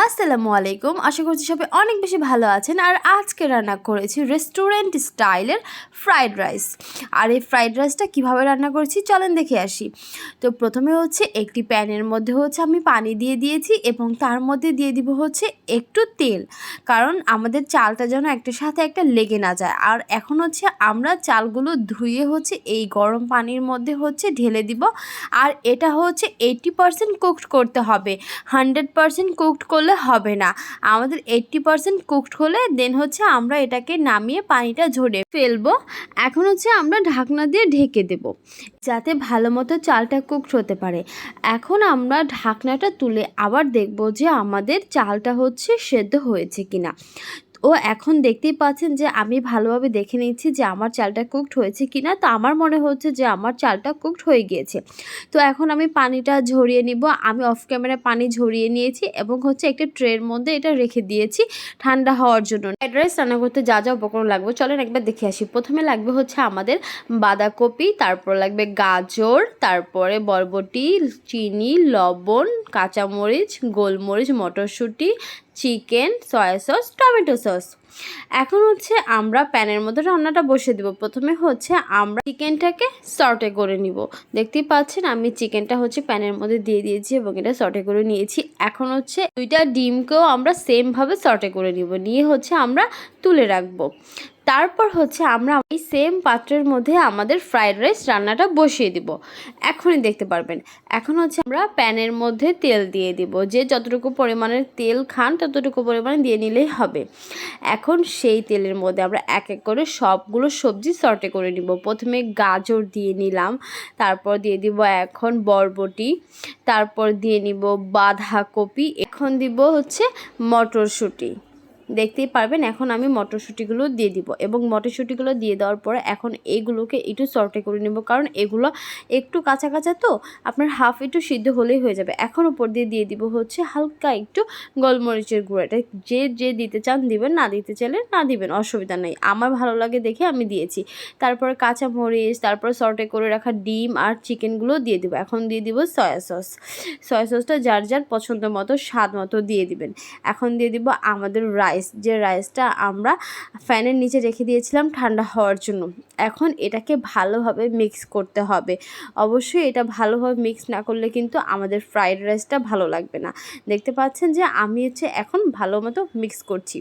আসসালামু আলাইকুম। আশা করছি সবাই অনেক বেশি ভালো আছেন। আর আজকে রান্না করেছি রেস্টুরেন্ট স্টাইলের ফ্রাইড রাইস আর এই ফ্রাইড রাইসটা কীভাবে রান্না করেছি চলেন দেখে আসি। তো প্রথমে হচ্ছে একটি প্যানের মধ্যে হচ্ছে আমি পানি দিয়ে দিয়েছি এবং তার মধ্যে দিয়ে দিব হচ্ছে একটু তেল। কারণ আমাদের চালটা যেন একটার সাথে একটা লেগে না যায়। আর এখন হচ্ছে আমরা চালগুলো ধুয়ে হচ্ছে এই গরম পানির মধ্যে হচ্ছে ঢেলে দিব। আর এটা হচ্ছে এইটি পারসেন্ট কুকড করতে হবে। হান্ড্রেড পারসেন্ট কুকড করলে হবে না। আমাদের এইট্টি পারসেন্ট কুকড হলে দেন হচ্ছে আমরা এটাকে নামিয়ে পানিটা ঝরে ফেলব। এখন হচ্ছে আমরা ঢাকনা দিয়ে ঢেকে দেব যাতে ভালো মতো চালটা কুকড হতে পারে। এখন আমরা ঢাকনাটা তুলে আবার দেখব যে আমাদের চালটা হচ্ছে সেদ্ধ হয়েছে কিনা। ও এখন দেখতেই পাচ্ছেন যে আমি ভালোভাবে দেখে নিচ্ছি যে আমার চালটা কুকড হয়েছে কি না তো আমার মনে হচ্ছে যে আমার চালটা কুকড হয়ে গিয়েছে। তো এখন আমি পানিটা ঝরিয়ে নিব। আমি অফ ক্যামেরায় পানি ঝরিয়ে নিয়েছি এবং হচ্ছে একটা ট্রের মধ্যে এটা রেখে দিয়েছি ঠান্ডা হওয়ার জন্য। ফ্রাইড রাইস রান্না করতে যা যা উপকরণ লাগবে, চলেন একবার দেখে আসি। প্রথমে লাগবে হচ্ছে আমাদের বাঁধাকপি, তারপর লাগবে গাজর, তারপরে বরবটি, চিনি, লবণ, কাঁচামরিচ, গোলমরিচ, মটরশুঁটি chicken, soya sauce, tomato sauce. এখন হচ্ছে আমরা প্যানের মধ্যে রান্নাটা বসে দেবো। প্রথমে হচ্ছে আমরা চিকেনটাকে সর্টে করে নিব। দেখতেই পাচ্ছেন আমি চিকেনটা হচ্ছে প্যানের মধ্যে দিয়ে দিয়েছি এবং এটা সর্টে করে নিয়েছি। এখন হচ্ছে দুইটা ডিমকেও আমরা সেমভাবে সর্টে করে নিব। নিয়ে হচ্ছে আমরা তুলে রাখব। তারপর হচ্ছে আমরা এই সেম পাত্রের মধ্যে আমাদের ফ্রাইড রাইস রান্নাটা বসিয়ে দিব। এখনই দেখতে পারবেন। এখন হচ্ছে আমরা প্যানের মধ্যে তেল দিয়ে দিব। যে যতটুকু পরিমাণের তেল খান, ততটুকু পরিমাণে দিয়ে নিলেই হবে। এখন সেই তেলের মধ্যে আমরা এক এক করে সবগুলো সবজি সর্টে করে নিব। প্রথমে গাজর দিয়ে নিলাম, তারপর দিয়ে দিব এখন বরবটি, তারপর দিয়ে নিব বাঁধাকপি, এখন দিব হচ্ছে মটরশুঁটি। দেখতেই পারবেন, এখন আমি মটরশুঁটিগুলো দিয়ে দিব। এবং মটরশুঁটিগুলো দিয়ে দেওয়ার পরে এখন এইগুলোকে একটু সর্টে করে নেব, কারণ এগুলো একটু কাঁচা কাঁচা তো, আপনার হাফ একটু সিদ্ধ হলেই হয়ে যাবে। এখন উপর দিয়ে দিয়ে দিব হচ্ছে হালকা একটু গোলমরিচের গুঁড়াটা। যে যে দিতে চান দিবেন, না দিতে চাইলে না দিবেন, অসুবিধা নেই। আমার ভালো লাগে দেখে আমি দিয়েছি। তারপরে কাঁচা মরিচ তারপর সর্টে করে রাখা ডিম আর চিকেনগুলো দিয়ে দিব। এখন দিয়ে দিব সয়া সস। সয়া সসটা যার যার পছন্দ মতো, স্বাদ মতো দিয়ে দিবেন। এখন দিয়ে দিব আমাদের রাইস। যে রাইসটা আমরা ফ্যানের নিচে রেখে দিয়েছিলাম ঠান্ডা হওয়ার জন্য। এখন এটাকে ভালোভাবে মিক্স করতে হবে। অবশ্যই এটা ভালোভাবে মিক্স না করলে কিন্তু আমাদের ফ্রাইড রাইসটা ভালো লাগবে না। দেখতে পাচ্ছেন যে আমি হচ্ছে এখন ভালো মতো মিক্স করছি।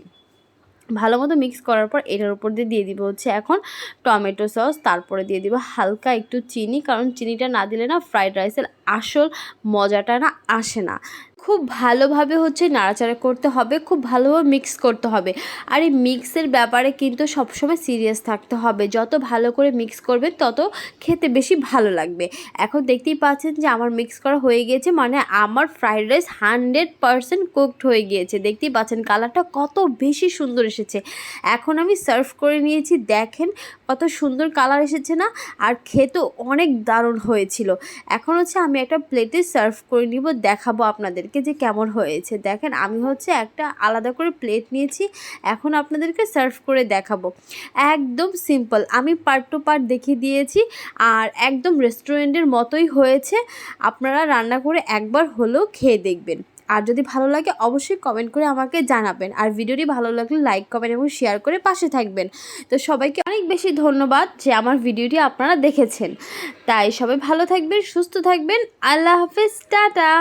ভালো মতো মিক্স করার পর এটার উপর দিয়ে দিয়ে দিব হচ্ছে এখন টমেটো সস, তারপরে দিয়ে দিব হালকা একটু চিনি, কারণ চিনিটা না দিলে না ফ্রাইড রাইসের আসল মজাটা না আসে না। খুব ভালোভাবে হচ্ছে নাড়াচাড়া করতে হবে, খুব ভালোভাবে মিক্স করতে হবে। আর এই মিক্সের ব্যাপারে কিন্তু সবসময় সিরিয়াস থাকতে হবে। যত ভালো করে মিক্স করবেন, তত খেতে বেশি ভালো লাগবে। এখন দেখতেই পাচ্ছেন যে আমার মিক্স করা হয়ে গিয়েছে মানে আমার fried rice hundred percent cooked হয়ে গিয়েছে। দেখতেই পাচ্ছেন কালারটা কত বেশি সুন্দর এসেছে। এখন আমি সার্ভ করে নিয়েছি, দেখেন কত সুন্দর কালার এসেছে না? আর খেতেও অনেক দারুণ হয়েছিল। এখন হচ্ছে আমি একটা প্লেটে সার্ভ করে নিব, দেখাবো আপনাদেরকে যে কেমন হয়েছে। দেখেন, আমি হচ্ছে একটা আলাদা করে প্লেট নিয়েছি, এখন আপনাদেরকে সার্ভ করে দেখাবো। একদম সিম্পল আমি পার্ট টু পার্ট দেখিয়ে দিয়েছি আর একদম রেস্টুরেন্টের মতোই হয়েছে। আপনারা রান্না করে একবার হলেও খেয়ে দেখবেন। আর যদি ভালো লাগে, অবশ্যই কমেন্ট করে আমাকে জানাবেন। আর ভিডিওটি ভালো লাগলে লাইক কমেন্ট এবং শেয়ার করে পাশে থাকবেন। তো সবাইকে অনেক বেশি ধন্যবাদ যে আমার ভিডিওটি আপনারা দেখেছেন। তাই সবাই ভালো থাকবেন, সুস্থ থাকবেন। আল্লাহ হাফিজ, টাটা!